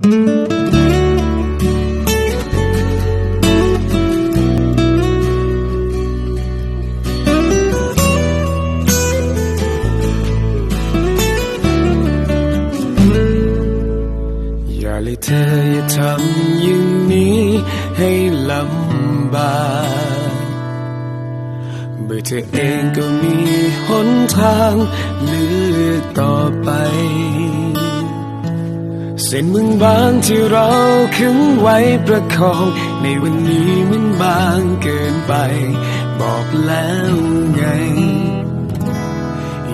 อย่าเลยเธออย่าทำอย่างนี้ให้ลำบากเมื่อเธอเองก็มีหนทางเลือกต่อไป เส้นมึงบางที่เราขึงไว้ประคอง ในวันนี้มันบางเกินไป บอกแล้วไง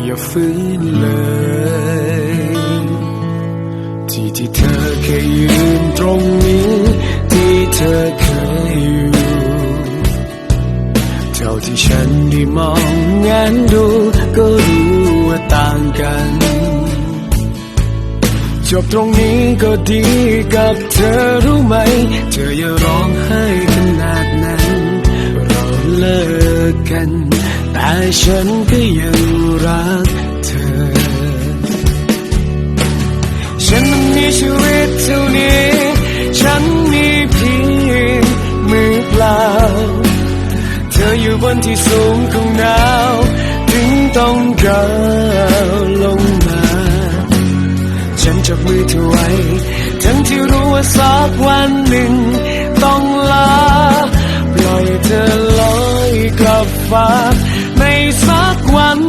อย่าฝืนเลย ที่ที่เธอเคยยืนตรงนี้ ที่เธอเคยอยู่เท่าที่ฉันได้มองงานดู ก็รู้ว่าต่างกัน จบตรงนี้ก็ดีกับเธอรู้ไหม เธออย่าร้องไห้ขนาดนั้น เราเลิกกัน แต่ฉันก็ยังรักเธอ ฉันมันมีชีวิตเท่านี้ ฉันมีเพียงมือเปล่า เธออยู่บนที่สูงของหนาว ถึงต้องกาวลงมาฉัน จับมือเธอไว้ ทั้งที่รู้ว่าสักวันหนึ่ง ต้องลา ปล่อยเธอลอยกลับฟ้าในสักวัน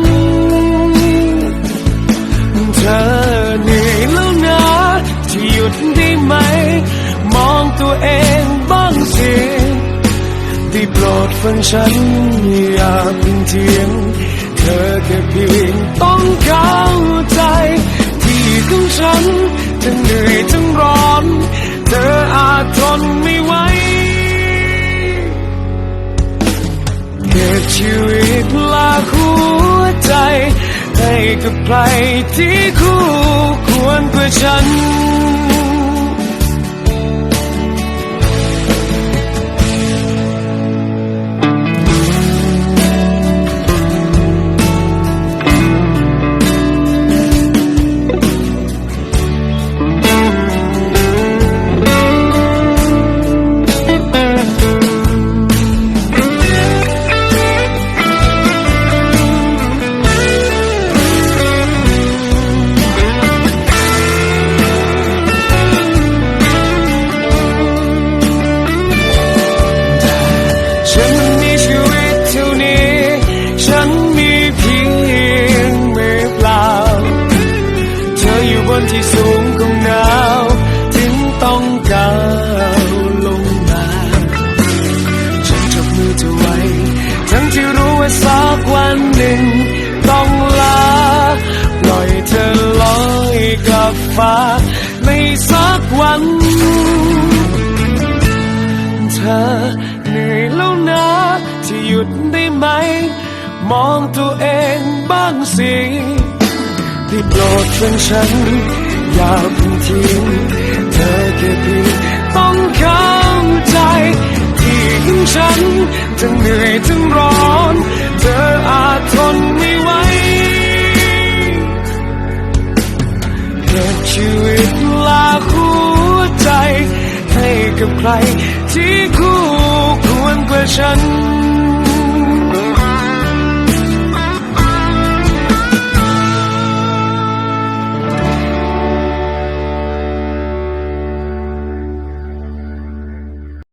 เธอเหนื่อยแล้วนะที่หยุดได้ไหม มองตัวเองบ้างสิได้โปรดฟังฉันอย่าเพิ่งเถียง กับใครที่คู่ควรกว่าฉัน อยกฟ้าในสักวัน เธอเหนื่อยแล้วนะที่หยุดได้ไหม มองตัวเองบ้างสิได้โปรดฟังฉัน อย่าเพิ่งทิ้งเธอแค่เพียงต้องเข้าใจ ที่ฉันทั้งเหนื่อยทั้งร้อน กับใคร ที่คู่ควรกว่าฉัน